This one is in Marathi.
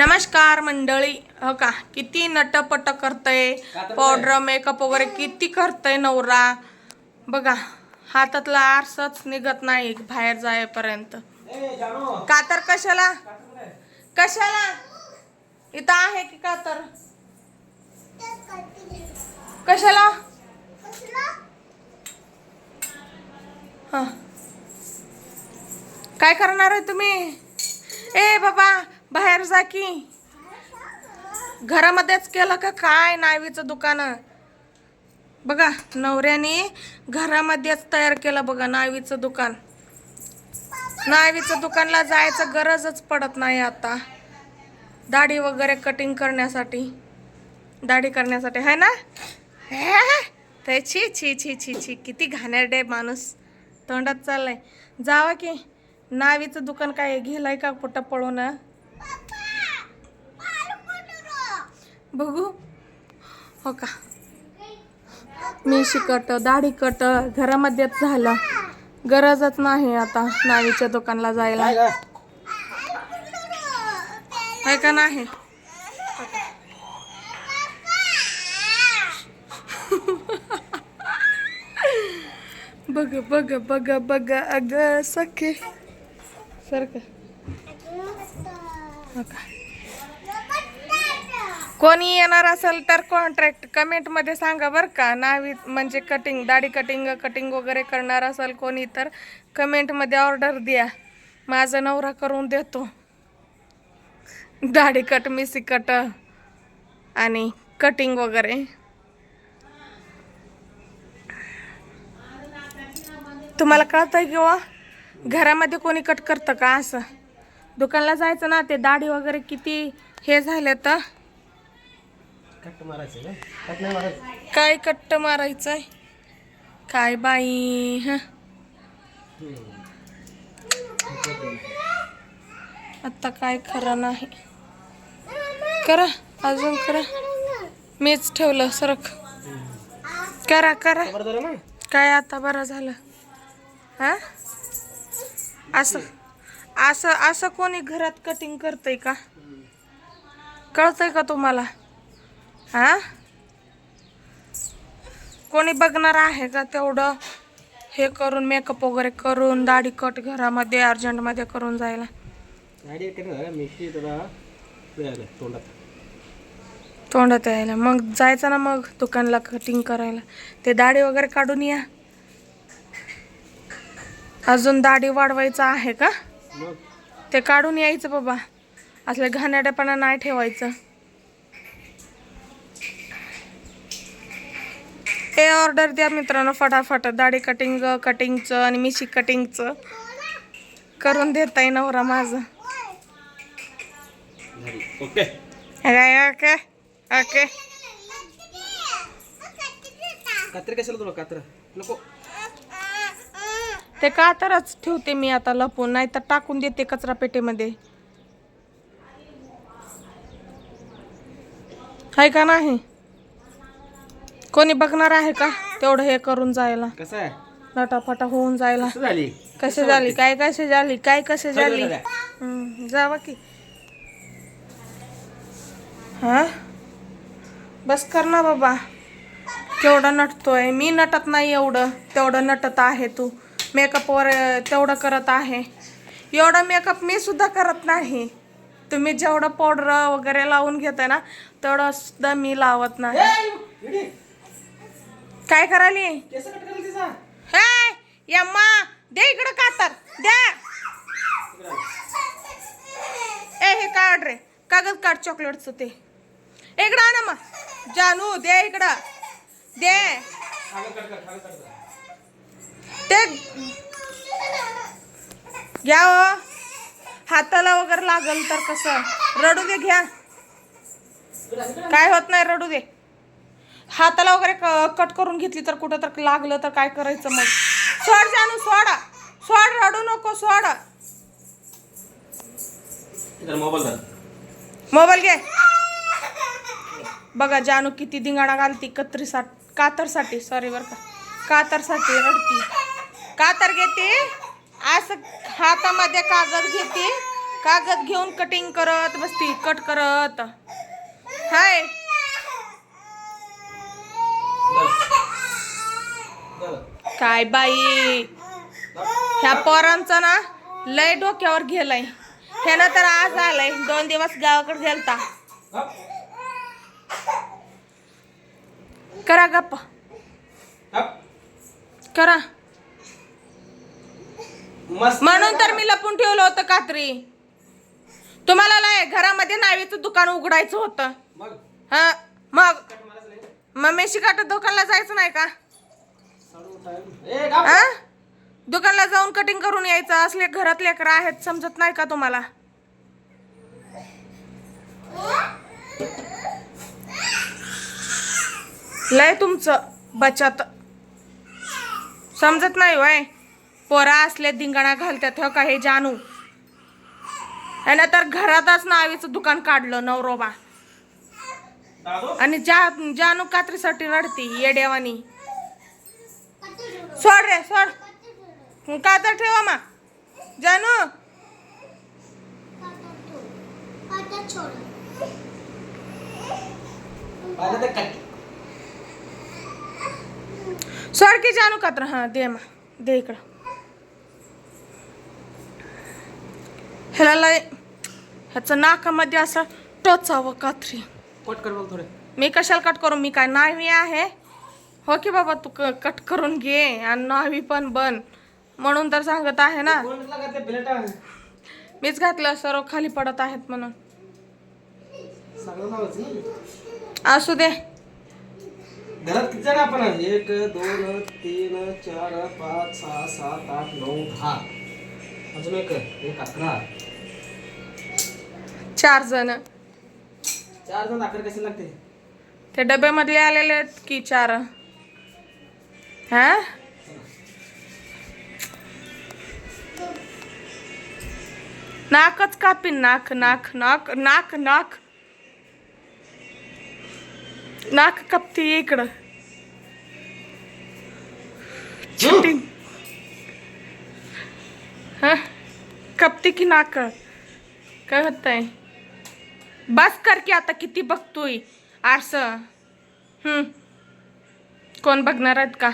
नमस्कार मंडळी. हो का? किती नटपट करतय पावडर मेकअप वगैरे किती करतय नवरा. बघा हातातला आरसच निघत नाही बाहेर जायपर्यंत का तर कशाला? कशाला? इथं आहे की का तर? कशाला? हा. काय करणार आहे तुम्ही? ए बाबा बाहेर जा की. घरामध्येच केलं का काय नावीचं दुकान? बघा नवऱ्याने घरामध्येच तयार केलं बघा नावीचं दुकान. नावीचं दुकानला जायचं गरजच पडत नाही आता. दाढी वगैरे कटिंग करण्यासाठी. दाढी करण्यासाठी आहे ना? ते छी छी छी छी छी किती घाणेरडे माणूस. तोंडात चाललाय. जावा की नावीचं दुकान काय घेलाय का कुठं पळून? बघू. हो का? मी शिकट दाढी कट घरामध्येच झालं. गरजच नाही आता नावीच्या दुकानला जायला. आहे का नाही? बघ बघ बघ बघ अग सखे. सारखं. हो कोणी येणार असेल तर कॉन्ट्रॅक्ट कमेंटमध्ये सांगा बरं का. नावी म्हणजे कटिंग दाढी कटिंग कटिंग वगैरे करणार असेल कोणी तर कमेंटमध्ये ऑर्डर द्या. माझा नवरा करून देतो. दाढी कट मिसी कट आणि कटिंग वगैरे. तुम्हाला कळतंय किंवा हो? घरामध्ये कोणी कट करतं का असं? दुकानला जायचं ना ते दाढी वगैरे किती हे झाले तर? कट मारायचं कट नाही मारायचं. काय कट्ट मारायचंय? काय बाई ह? आता काय खरं नाही. करा अजून करा. मीच ठेवलं सरक. करा करा. बरं झालं ना काय आता बरं झालं? हां? असं असं असं कोणी घरात कटिंग करतंय का? कळतंय का तुम्हाला? हा? कोणी बघणार आहे का तेवढं? हे करून मेकअप वगैरे करून दाढी कट घरामध्ये अर्जंटमध्ये करून जायला. तोंडात. यायला. मग जायचं ना मग दुकानला कटिंग करायला. ते दाढी वगैरे काढून या. अजून दाढी वाढवायचं आहे का? ते काढून यायचं बाबा. असले घाणेरडेपणा नाही ठेवायचं. हे ऑर्डर द्या मित्रांनो फटाफट. दाढी कटिंग कटिंगचं आणि मिशी कटिंगचं करून देताय नवरा माझं. ओके ओके ओके कात्री कशाला तुला कात्र? नको. ते का तरच ठेवते मी आता लपून नाही तर टाकून देते कचरा पेटीमध्ये. आहे का नाही? कोणी बघणार आहे का? तेवढं हे करून जायला. कसं आहे? नटाफटा होऊन जायला. कसं झाली? कसे झाली? काय कसे झाली? काय कसे झाली? हम्म, जावा की. हा? बस कर ना बाबा. केवढं नटतोय. मी नटत नाही एवढं. तेवढं नटत आहे तू. मेकअपवर अं, तेवढं करत आहे. एवढं मेकअप मी सुद्धा करत नाही. तुम्ही जेवढं पावडर वगैरे लावून घेताय ना तेवढं सुद्धा मी लावत नाही. इडी, काय करायली? केस कट करायला तिचा. हे यम्मा दे इकडं कातर द्या. ए हे काढ रे. कागद काढ चॉकलेटचं ते. इकडं आण मग. जानू दे इकडं. दे. ते घ्या हो. हाताला वगैरे लागल तर कसं? रडू दे घ्या. काय होत नाही रडू दे. हाताला वगैरे कट करून घेतली तर कुठं तर लागलं तर काय करायचं मग? सोड जानू सोडा. सोड रडू नको सोड. इधर मोबाईल मोबाईल घे. बघा जानू किती धिंगाणा घालती कत्रीसाठी कातरसाठी सॉरी बरं का. कातरसाठी रडती. कातर घेते असं हातामध्ये कागद घेते कागद घेऊन कटिंग करत बसती कट करत. हाय. काय बाई? ह्या पोरांचं ना लय डोक्यावर गेलंय. ह्यानं तर आज आलंय. दोन दिवस गावाकडे गेलता. करा गप्प. करा. म्हणून तर मी लपून ठेवलं होतं कात्री. तुम्हाला लय घरामध्ये नावीचं दुकान उघडायचं होतं. हा मग. मग मेशी काटत दुकानला जायचं नाही का? दुकानला जाऊन कटिंग करून यायचं. असले घरात लेकरं आहेत समजत नाही का तुम्हाला? लय तुमचं बचत. समजत नाही वय. पोरा असले धिंगाणा घालतात हो का हे जानू? ह्यानं तर घरातच नावीचं दुकान काढलं नवरोबा. आणि जा जानू कात्रीसाठी रडती येड्यावानी. सोड रे सोड. का तर ठेवा मा. जानू. सोड की जानू कात्र हा दे मा. दे इकडं. ह्याला लय ह्याचं नाकामध्ये असं टोचावं कात्री. कट कर मी कशाला कट करू? मी काय नावी आहे? हो की बाबा तू क- कट करून घे आणि नावी पण बन. म्हणून तर सांगत आहे ना. ते प्लेटा मीच घातलं सर्व खाली पडत आहेत म्हणून. सगळं नावच ना असू दे. घरात किती जण आपण आहे? एक दोन तीन चार पाच सहा सात आठ नऊ दहा. अजून एक एक अकरा. चार जण. चार जण अकरा कसे लागते? ते डब्यामधले आलेले आहेत की चार? हा? नाकच कापीन नाक नाक नाक नाक नाक. नाक कापते इकडं. चिटिंग हा? कापते की नाक? काय होतंय? बस कर की आता किती बघतोय आरस. हम्म. कोण बघणार आहेत का?